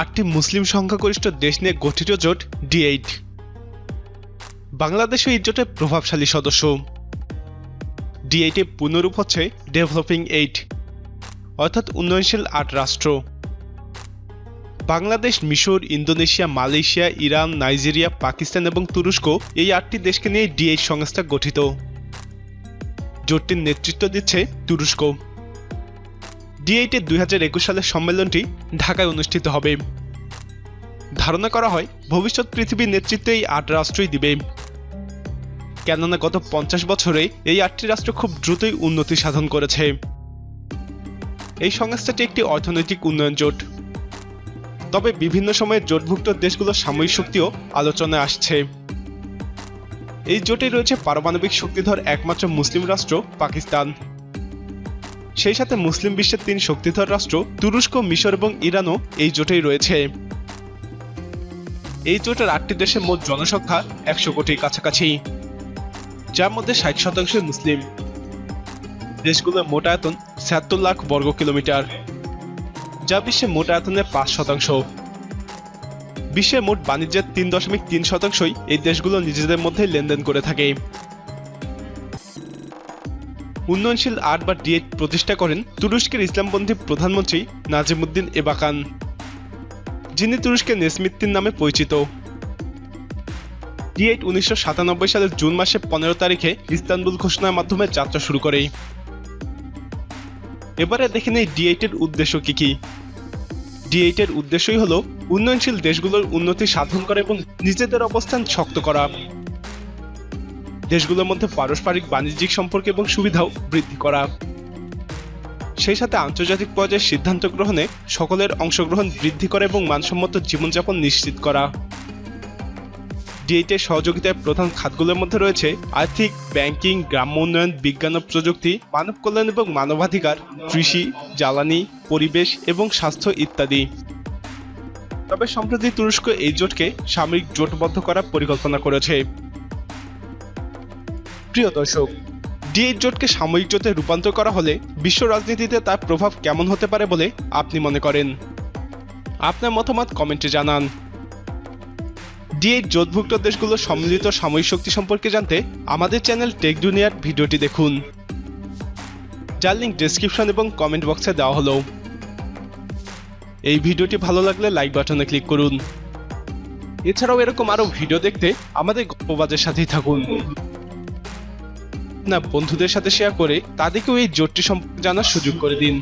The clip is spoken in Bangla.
আটটি মুসলিম সংখ্যাগরিষ্ঠ দেশ নিয়ে গঠিত জোট ডি এইট। বাংলাদেশও এই জোটের প্রভাবশালী সদস্য। ডি এইটের পুনরূপ হচ্ছে ডেভেলপিং এইট অর্থাৎ উন্নয়নশীল আট রাষ্ট্র। বাংলাদেশ, মিশর, Indonesia, Malaysia, Iran, Nigeria, Pakistan এবং তুরস্ক এই আটটি দেশকে নিয়ে ডি এইট সংস্থা গঠিত। জোটটির নেতৃত্ব দিচ্ছে তুরস্ক। ডি এইটের দুই হাজার একুশ সালের সম্মেলনটি ঢাকায় অনুষ্ঠিত হবে। ধারণা করা হয়, ভবিষ্যৎ পৃথিবীর নেতৃত্বে এই আট রাষ্ট্রই দিবে। কেননা গত পঞ্চাশ বছরে এই আটটি রাষ্ট্র খুব দ্রুতই উন্নতি সাধন করেছে। এই সংস্থাটি একটি অর্থনৈতিক উন্নয়ন জোট। তবে বিভিন্ন সময়ে জোটভুক্ত দেশগুলোর সাময়িক শক্তিও আলোচনায় আসছে। এই জোটে রয়েছে পারমাণবিক শক্তিধর একমাত্র মুসলিম রাষ্ট্র পাকিস্তান। সেই সাথে মুসলিম বিশ্বের তিন শক্তিধর রাষ্ট্র, তুরস্ক, মিশর এবং ইরানও এই জোটেই রয়েছে। এই জোটের আটটি দেশের মোট জনসংখ্যা একশো কোটির কাছাকাছি, যার মধ্যে ষাট শতাংশ মুসলিম। দেশগুলোর মোট আয়তন ছিয়াত্তর লাখ বর্গ কিলোমিটার, যা বিশ্বের মোট আয়তনের পাঁচ শতাংশ। বিশ্বের মোট বাণিজ্যের তিন দশমিক তিন শতাংশই এই দেশগুলো নিজেদের মধ্যে লেনদেন করে থাকে। উন্নয়নশীল আট বা ডি প্রতিষ্ঠা করেন তুরস্কের ইসলামপন্থী প্রধানমন্ত্রী নাজিমুদ্দিন এবাকান, যিনি তুরস্কের নেসমিত্তিন নামে পরিচিত। ডি এইট উনিশশো সাতানব্বই সালের জুন মাসে পনেরো তারিখে ইস্তানবুল ঘোষণার মাধ্যমে যাত্রা শুরু করে। এবারে দেখে নেই ডি এইটের উদ্দেশ্য কি কি। ডি এইটের উদ্দেশ্যই হলো উন্নয়নশীল দেশগুলোর উন্নতি সাধন করা এবং নিজেদের অবস্থান শক্ত করা। দেশগুলোর মধ্যে পারস্পরিক বাণিজ্যিক সম্পর্ক এবং সুবিধাও বৃদ্ধি করা। সেই সাথে আন্তর্জাতিক পর্যায়ে সিদ্ধান্ত গ্রহণে সকলের অংশগ্রহণ বৃদ্ধি করা এবং মানসম্মত জীবনযাপন নিশ্চিত করা। ডিএইটের সহযোগিতায় প্রধান খাতগুলোর মধ্যে রয়েছে আর্থিক, ব্যাংকিং, গ্রাম্য উন্নয়ন, বিজ্ঞান ও প্রযুক্তি, মানব কল্যাণ এবং মানবাধিকার, কৃষি, জ্বালানি, পরিবেশ এবং স্বাস্থ্য ইত্যাদি। তবে সম্প্রতি তুরস্ক এই জোটকে সামরিক জোটবদ্ধ করার পরিকল্পনা করেছে। প্রিয় দর্শক ডি এইট জোটকে সাময়িক জোটে রূপান্তর করা হলে বিশ্ব রাজনীতিতে তার প্রভাব কেমন হতে পারে বলে আপনি মনে করেন? আপনার মতামত কমেন্টে জানান। ডি এইট জোটভুক্ত দেশগুলোর সম্মিলিত সামরিক শক্তি সম্পর্কে জানতে আমাদের চ্যানেল টেক দুনিয়ার ভিডিওটি দেখুন। যার লিঙ্ক ডেসক্রিপশন এবং কমেন্ট বক্সে দেওয়া হলো। এই ভিডিওটি ভালো লাগলে লাইক বাটনে ক্লিক করুন। এছাড়াও এরকম আরও ভিডিও দেখতে আমাদের গল্পবাজের সাথেই থাকুন। না বন্ধুদের সাথে শেয়ার করে তাদেরকেও এই জোটটি সম্পর্কে জানার সুযোগ করে দিন।